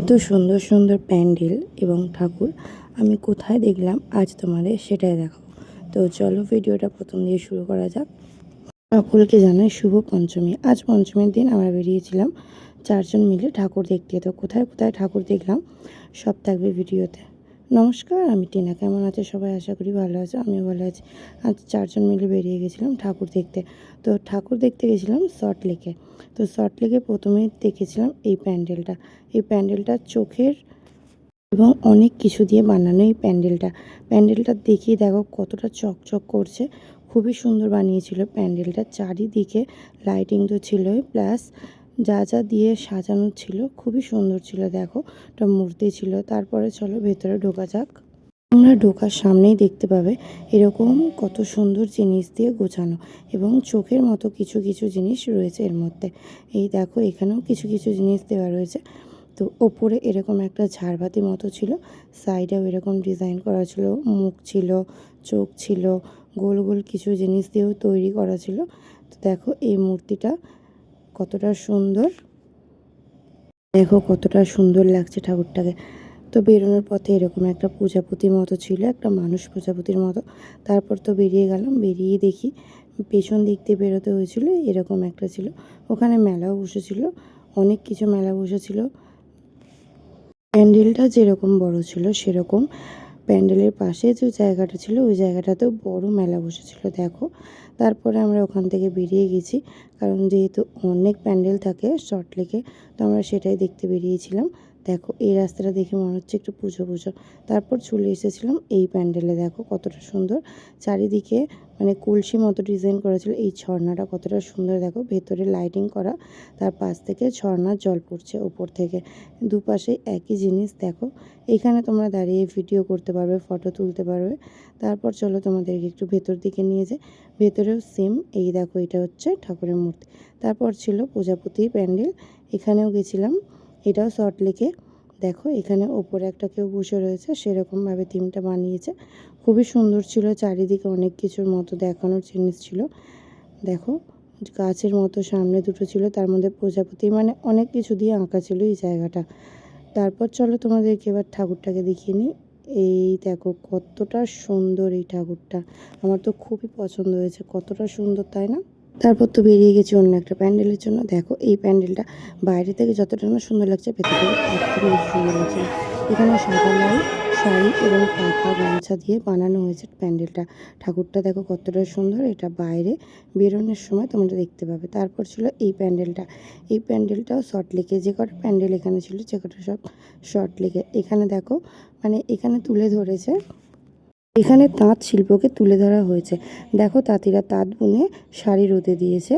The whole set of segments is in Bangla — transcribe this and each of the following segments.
এত সুন্দর সুন্দর প্যান্ডেল এবং ঠাকুর আমি কোথায় দেখলাম আজ তোমাদের সেটাই দেখো তো চলো ভিডিওটা প্রথম দিয়ে শুরু করা যাক। সকলকে জানাই শুভ পঞ্চমী। আজ পঞ্চমীর দিন আমরা বেরিয়েছিলাম চারজন মিলে ঠাকুর দেখতে। তো কোথায় কোথায় ঠাকুর দেখলাম সব থাকবে ভিডিওতে। নমস্কার, আমি টিনা। কেমন আছে সবাই? আশা করি ভালো আছে, আমিও ভালো আছি। আজ চারজন মিলে বেরিয়ে গেছিলাম ঠাকুর দেখতে। তো ঠাকুর দেখতে গেছিলাম শর্ট লেকে তো শর্ট লেকে প্রথমে দেখেছিলাম এই প্যান্ডেলটা। এই প্যান্ডেলটা চোখের এবং অনেক কিছু দিয়ে বানানো এই প্যান্ডেলটা। প্যান্ডেলটা দেখিয়ে দেখো কতটা চকচক করছে। খুবই সুন্দর বানিয়েছিল প্যান্ডেলটা। চারিদিকে লাইটিং তো ছিলই প্লাস যা যা দিয়ে সাজানো ছিল, খুবই সুন্দর ছিল, দেখো। একটা মূর্তি ছিল, তারপরে চলো ভেতরে ঢোকা যাক। তোমরা ঢোকার সামনেই দেখতে পাবে এরকম কত সুন্দর জিনিস দিয়ে গোছানো এবং চোখের মতো কিছু কিছু জিনিস রয়েছে এর মধ্যে। এই দেখো, এখানেও কিছু কিছু জিনিস দেওয়া রয়েছে। তো ওপরে এরকম একটা ঝাড়বাতি মতো ছিল, সাইডেও এরকম ডিজাইন করা ছিল, মুখ ছিল, চোখ ছিল, গোল গোল কিছু জিনিস দিয়েও তৈরি করা ছিল। তো দেখো, এই মূর্তিটা কতটা সুন্দর। দেখো কতটা সুন্দর লাগছে ঠাকুরটাকে। তো বেরোনোর পথে এরকম একটা প্রজাপতির মতো ছিল, একটা মানুষ প্রজাপতির মতো। তারপর তো বেরিয়ে গেলাম, বেরিয়ে দেখি পেছন দিক দিয়ে বেরোতে হয়েছিল, এরকম একটা ছিল। ওখানে মেলাও বসেছিল, অনেক কিছু মেলা বসেছিল। প্যান্ডেলটা যেরকম বড় ছিল, সেরকম। প্যান্ডেলের পাশে যে জায়গাটা ছিল, ওই জায়গাটাতেও বড় মেলা বসেছিল, দেখো। তারপরে আমরা ওখান থেকে বেরিয়ে গেছি, কারণ যেহেতু অনেক প্যান্ডেল থাকে, শর্ট লেকে আমরা সেটাই দেখতে বেরিয়েছিলাম। দেখো, এই রাস্তাটা দেখে মনে হচ্ছে একটু পুজো পুজো। তারপর চলে এসেছিলাম এই প্যান্ডেলে। দেখো কতটা সুন্দর। চারিদিকে মানে কলসি মতো ডিজাইন করা ছিল। এই ঝর্ণাটা কতটা সুন্দর। দেখো, ভেতরে লাইটিং করা। তার পাশ থেকে ঝর্ণার জল পড়ছে ওপর থেকে। দুপাশে একই জিনিস, দেখো। এখানে তোমরা দাঁড়িয়ে ভিডিও করতে পারবে, ফটো তুলতে পারবে। তারপর চলো তোমাদেরকে একটু ভেতর দিকে নিয়ে যায় ভেতরেও সেম এই দেখো, এটা হচ্ছে ঠাকুরের মূর্তি। তারপর ছিল প্রজাপতি প্যান্ডেল। এখানেও গেছিলাম। এটাও শর্ট লেকে দেখো, এখানে ওপরে একটা কেউ বসে রয়েছে, সেরকমভাবে থিমটা বানিয়েছে। খুবই সুন্দর ছিল, চারিদিকে অনেক কিছুর মতো দেখানোর জিনিস ছিল। দেখো, গাছের মতো সামনে দুটো ছিল, তার মধ্যে প্রজাপতি মানে অনেক কিছু দিয়ে আঁকা ছিল এই জায়গাটা। তারপর চলো তোমাদেরকে এবার ঠাকুরটাকে দেখিয়ে নিই। এই দেখো, কতটা সুন্দর এই ঠাকুরটা। আমার তো খুবই পছন্দ হয়েছে, কতটা সুন্দর, তাই না? তারপর তো বেরিয়ে গেছি অন্য একটা প্যান্ডেলের জন্য। দেখো, এই প্যান্ডেলটা বাইরে থেকে যতটা না সুন্দর লাগছে, ভেতর থেকে বেশি সুন্দর লাগছে। এখানে সাদা লাল শাড়ি এবং পাখা গামছা দিয়ে বানানো হয়েছে প্যান্ডেলটা। ঠাকুরটা দেখো কতটা সুন্দর, এটা বাইরে বেরোনোর সময় তোমরা দেখতে পাবে। তারপর ছিল এই প্যান্ডেলটা। এই প্যান্ডেলটাও শর্ট লেকে যে কটা প্যান্ডেল এখানে ছিল, যে কটা সব শর্ট লেকে এখানে দেখো মানে এখানে তুলে ধরেছে এখানে তাঁত শিল্পকে তুলে ধরা হয়েছে। দেখো তাঁতিরা তাঁত বুনে শাড়ি রোদে দিয়েছে।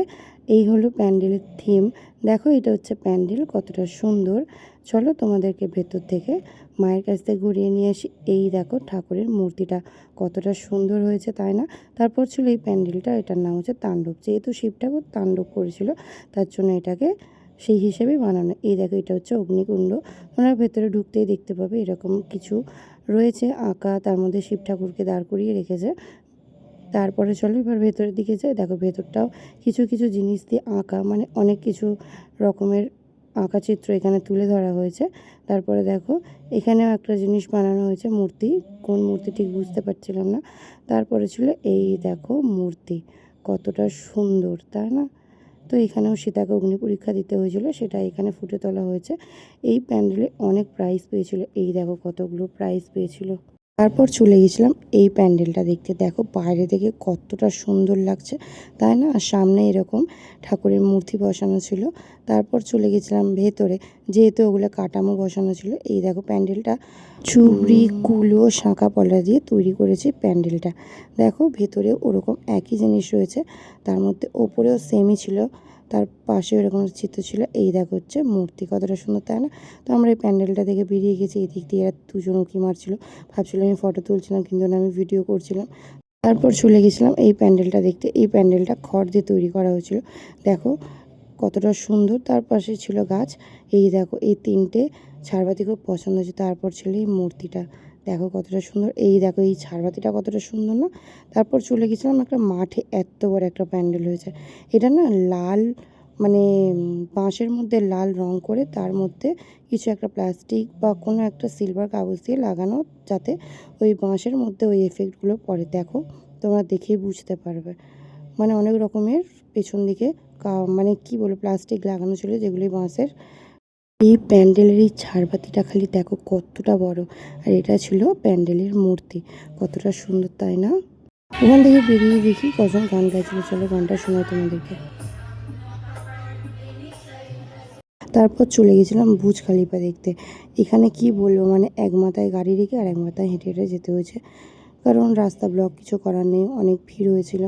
এই হলো প্যান্ডেলের থিম। দেখো এটা হচ্ছে প্যান্ডেল, কতটা সুন্দর। চলো তোমাদেরকে ভেতর থেকে মায়ের কাছ থেকে ঘুরিয়ে নিয়ে আসি। এই দেখো ঠাকুরের মূর্তিটা কতটা সুন্দর হয়েছে, তাই না? তারপর ছিল এই প্যান্ডেলটা, এটার নাম হচ্ছে তাণ্ডব। যেহেতু শিব ঠাকুর তাণ্ডব করেছিল, তার জন্য এটাকে সেই হিসেবেই বানানো। এই দেখো এটা হচ্ছে অগ্নিকুণ্ড। তোমরা ভেতরে ঢুকতেই দেখতে পাবে এরকম কিছু রয়েছে, আঁকা, তার মধ্যে শিব ঠাকুরকে দাঁড় করিয়ে রেখেছে। তারপরে চলো এবার ভেতরের দিকে যাই। দেখো ভেতরটাও কিছু কিছু জিনিস দিয়ে আঁকা মানে অনেক কিছু রকমের আঁকা চিত্র এখানে তুলে ধরা হয়েছে। তারপরে দেখো এখানেও একটা জিনিস বানানো হয়েছে, মূর্তি। কোন মূর্তি ঠিক বুঝতে পারছিলাম না। তারপরে ছিল এই দেখো মূর্তি, কতটা সুন্দর, তাই না? তো এখানেও সীতাকে অগ্নি পরীক্ষা দিতে হয়েছিল, সেটা এখানে ফুটে তোলা হয়েছে। এই প্যান্ডেলে অনেক প্রাইজ পেয়েছিল। এই দেখো কতগুলো প্রাইজ পেয়েছিল। তারপর চলে গেছিলাম এই প্যান্ডেলটা দেখতে। দেখো বাইরে থেকে কতটা সুন্দর লাগছে। তাই না? আর সামনে এরকম ঠাকুরের মূর্তি বসানো ছিল। তারপর চলে গেছিলাম ভেতরে যেহেতু ওগুলো কাটামো বসানো ছিল। এই দেখো প্যান্ডেলটা চুবড়ি কুলো শাঁখা পলা দিয়ে তৈরি করেছে প্যান্ডেলটা। দেখো ভেতরে ওরকম একই জিনিস রয়েছে। তার মধ্যে ওপরেও সেমই ছিল। তার পাশে এরকম চিত্র ছিল। এই দেখো হচ্ছে মূর্তি, কতটা সুন্দর, তাই না? তো আমরা এই প্যান্ডেলটা থেকে বেরিয়ে গেছি। এই দিক দিয়ে দুজন উঁকি মারছিল। ভাবছিলাম আমি ফটো তুলছিলাম, কিন্তু না, আমি ভিডিও করছিলাম। তারপর চলে গেছিলাম এই প্যান্ডেলটা দেখতে। এই প্যান্ডেলটা খড় দিয়ে তৈরি করা হয়েছিল। দেখো কতটা সুন্দর। তার পাশে ছিল গাছ। এই দেখো, এই তিনটে ঝাড়বাতি খুব পছন্দ হয়েছে। তারপর ছিল এই মূর্তিটা। দেখো কতটা সুন্দর। এই দেখো, এই ঝাড়বাতিটা কতটা সুন্দর না? তারপর চলে গেছিলাম একটা মাঠে এত বড় একটা প্যান্ডেল হয়েছে। এটা না লাল মানে বাঁশের মধ্যে লাল রং করে তার মধ্যে কিছু একটা প্লাস্টিক বা কোনো একটা সিলভার কাগজ দিয়ে লাগানো যাতে ওই বাঁশের মধ্যে ওই এফেক্টগুলো পড়ে। দেখো, তোমরা দেখেই বুঝতে পারবে। মানে অনেক রকমের পেছন দিকে মানে কি বলব প্লাস্টিক লাগানো ছিল যেগুলি বাঁশের এই প্যান্ডেলের এই ঝাড়বাতিটা খালি দেখো কতটা বড়। আর এটা ছিল প্যান্ডেলের মূর্তি। কতটা সুন্দর, তাই না? ওখান থেকে বেরিয়ে দেখি কজন গান গাইছিল। চলো গানটা শোনাই তোমাদেরকে। তারপর চলে গেছিলাম বুজ খালিফা দেখতে। এখানে কি বলব মানে এক মাথায় গাড়ি রেখে আর এক মাথায় হেঁটে হেঁটে যেতে হয়েছে। কারণ রাস্তা ব্লক কিছু করার নেই, অনেক ভিড় হয়েছিল।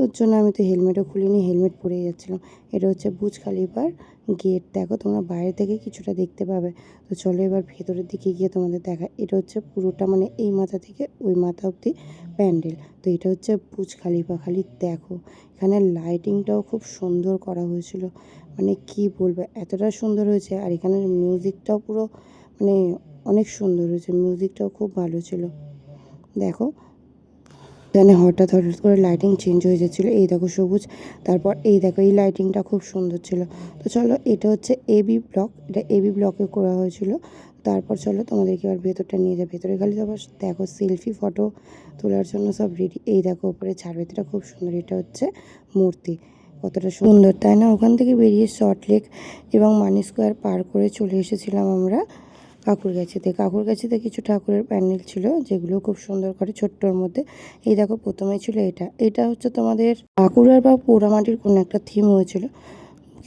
ওর জন্য আমি তো হেলমেটও খুলিনি, হেলমেট পরে যাচ্ছিলাম। এটা হচ্ছে বুজ খালিফার গেট। দেখো তোমরা বাইরে থেকে কিছুটা দেখতে পাবে। তো চলো এবার ভেতরের দিকে গিয়ে তোমাদের দেখা, এটা হচ্ছে পুরোটা মানে এই মাথা থেকে ওই মাথা অবধি প্যান্ডেল। তো এটা হচ্ছে বুজ খালিফা খালি দেখো, এখানে লাইটিংটাও খুব সুন্দর করা হয়েছিল। মানে কি বলব, এতটা সুন্দর হয়েছে। আর এখানের মিউজিকটাও পুরো মানে অনেক সুন্দর হয়েছে। মিউজিকটাও খুব ভালো ছিল। দেখো এখানে হঠাৎ হঠাৎ করে লাইটিং চেঞ্জ হয়ে যাচ্ছিল। এই দেখো সবুজ, তারপর এই দেখো, এই লাইটিংটা খুব সুন্দর ছিল। তো চলো, এটা হচ্ছে এবি ব্লক এটা এবি ব্লকে করা হয়েছিল। তারপর চলো, তোমাদেরকে এবার ভেতরটা নিয়ে যাবে ভেতরে খালি তো আবার দেখো সেলফি ফটো তোলার জন্য সব রেডি এই দেখো, উপরে ঝাড়বেতিটা খুব সুন্দর। এটা হচ্ছে মূর্তি, কতটা সুন্দর। তাই না? ওখান থেকে বেরিয়ে শর্ট লেক এবং মানি স্কোয়ার পার করে চলে এসেছিলাম আমরা। কাকুর গাছেতে। কাকুর গাছেতে কিছু ঠাকুরের প্যান্ডেল ছিল, যেগুলো খুব সুন্দর করে ছোট্টর মধ্যে। এই দেখো প্রথমে ছিল এটা। এটা হচ্ছে তোমাদের বাঁকুড়ার বা পোড়ামাটির কোনো একটা থিম হয়েছিল।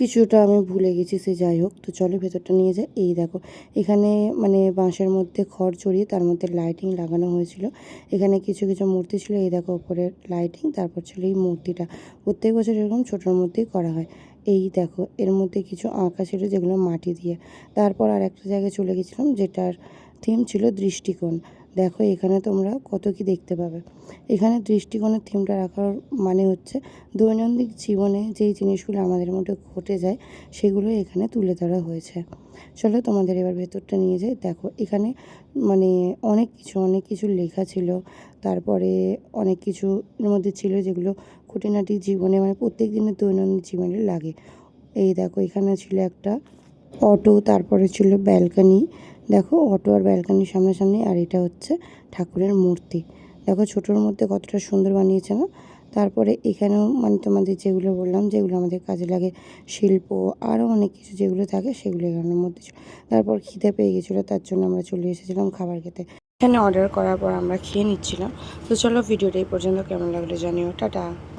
কিছুটা আমি ভুলে গেছি, সে যাই হোক। তো চলো ভেতরটা নিয়ে যাই। এই দেখো, এখানে মানে বাঁশের মধ্যে খড় চড়িয়ে তার মধ্যে লাইটিং লাগানো হয়েছিল। এখানে কিছু কিছু মূর্তি ছিল, এই দেখো ওপরে লাইটিং তারপর ছিল এই মূর্তিটা। প্রত্যেক বছর এরকম ছোটোর মধ্যেই করা হয়। এই দেখো, এর মধ্যে কিছু আঁকা ছিল যেগুলো মাটি দিয়ে। তারপর আর একটা জায়গায় চলে গেছিলাম, যেটার থিম ছিল দৃষ্টিকোণ। দেখো এখানে তোমরা কত কি দেখতে পাবে। এখানে দৃষ্টিকোণের থিমটা রাখার মানে হচ্ছে দৈনন্দিন জীবনে যেই জিনিসগুলো আমাদের মধ্যে ঘটে যায়, সেগুলো এখানে তুলে ধরা হয়েছে। চলো তোমাদের এবার ভেতরটা নিয়ে যাই। দেখো এখানে মানে অনেক কিছু অনেক কিছু লেখা ছিল। তারপরে অনেক কিছু এর মধ্যে ছিল যেগুলো খুঁটিনাটি জীবনে মানে প্রত্যেক দিনের দৈনন্দিন জীবনে লাগে। এই দেখো এখানে ছিল একটা অটো, তারপরে ছিল ব্যালকানি। দেখো, অটো আর ব্যালকানির সামনাসামনি, আর এটা হচ্ছে ঠাকুরের মূর্তি। দেখো, ছোটোর মধ্যে কতটা সুন্দর বানিয়েছে না? তারপরে এখানেও মানে তোমাদের যেগুলো বললাম, যেগুলো আমাদের কাজে লাগে, শিল্প, আরও অনেক কিছু যেগুলো থাকে, সেগুলো এখানের মধ্যে ছিল। তারপর খিদে পেয়ে গেছিল, তার জন্য আমরা চলে এসেছিলাম খাবার খেতে। এখানে অর্ডার করার পর আমরা খেয়ে নিচ্ছিলাম। তো চলো, ভিডিওটা এই পর্যন্ত কেমন লাগল জানিও। টাটা!